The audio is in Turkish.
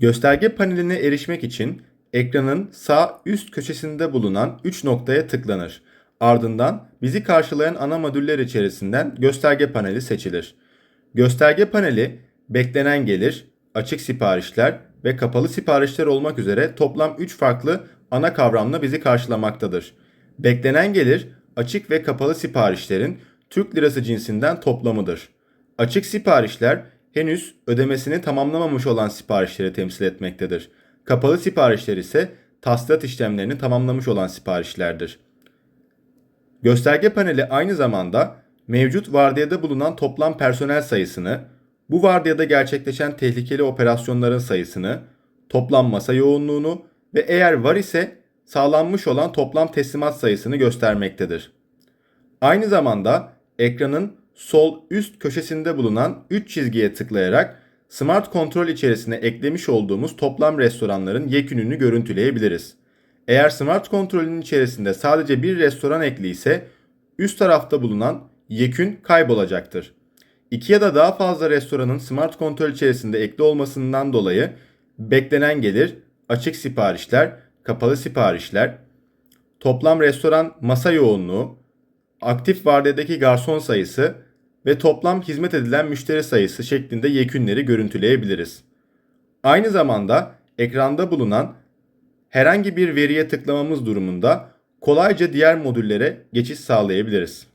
Gösterge paneline erişmek için ekranın sağ üst köşesinde bulunan 3 noktaya tıklanır. Ardından bizi karşılayan ana modüller içerisinden gösterge paneli seçilir. Gösterge paneli beklenen gelir, açık siparişler ve kapalı siparişler olmak üzere toplam 3 farklı ana kavramla bizi karşılamaktadır. Beklenen gelir açık ve kapalı siparişlerin Türk lirası cinsinden toplamıdır. Açık siparişler henüz ödemesini tamamlamamış olan siparişleri temsil etmektedir. Kapalı siparişler ise tasdilat işlemlerini tamamlamış olan siparişlerdir. Gösterge paneli aynı zamanda mevcut vardiyada bulunan toplam personel sayısını, bu vardiyada gerçekleşen tehlikeli operasyonların sayısını, toplam masa yoğunluğunu ve eğer var ise sağlanmış olan toplam teslimat sayısını göstermektedir. Aynı zamanda ekranın sol üst köşesinde bulunan 3 çizgiye tıklayarak Smart Kontrol içerisine eklemiş olduğumuz toplam restoranların yekününü görüntüleyebiliriz. Eğer Smart Kontrol'ün içerisinde sadece bir restoran ekli ise üst tarafta bulunan yekün kaybolacaktır. İki ya da daha fazla restoranın Smart Kontrol içerisinde ekli olmasından dolayı beklenen gelir, açık siparişler, kapalı siparişler, toplam restoran masa yoğunluğu, aktif vardiyadaki garson sayısı ve toplam hizmet edilen müşteri sayısı şeklinde yekünleri görüntüleyebiliriz. Aynı zamanda ekranda bulunan herhangi bir veriye tıklamamız durumunda kolayca diğer modüllere geçiş sağlayabiliriz.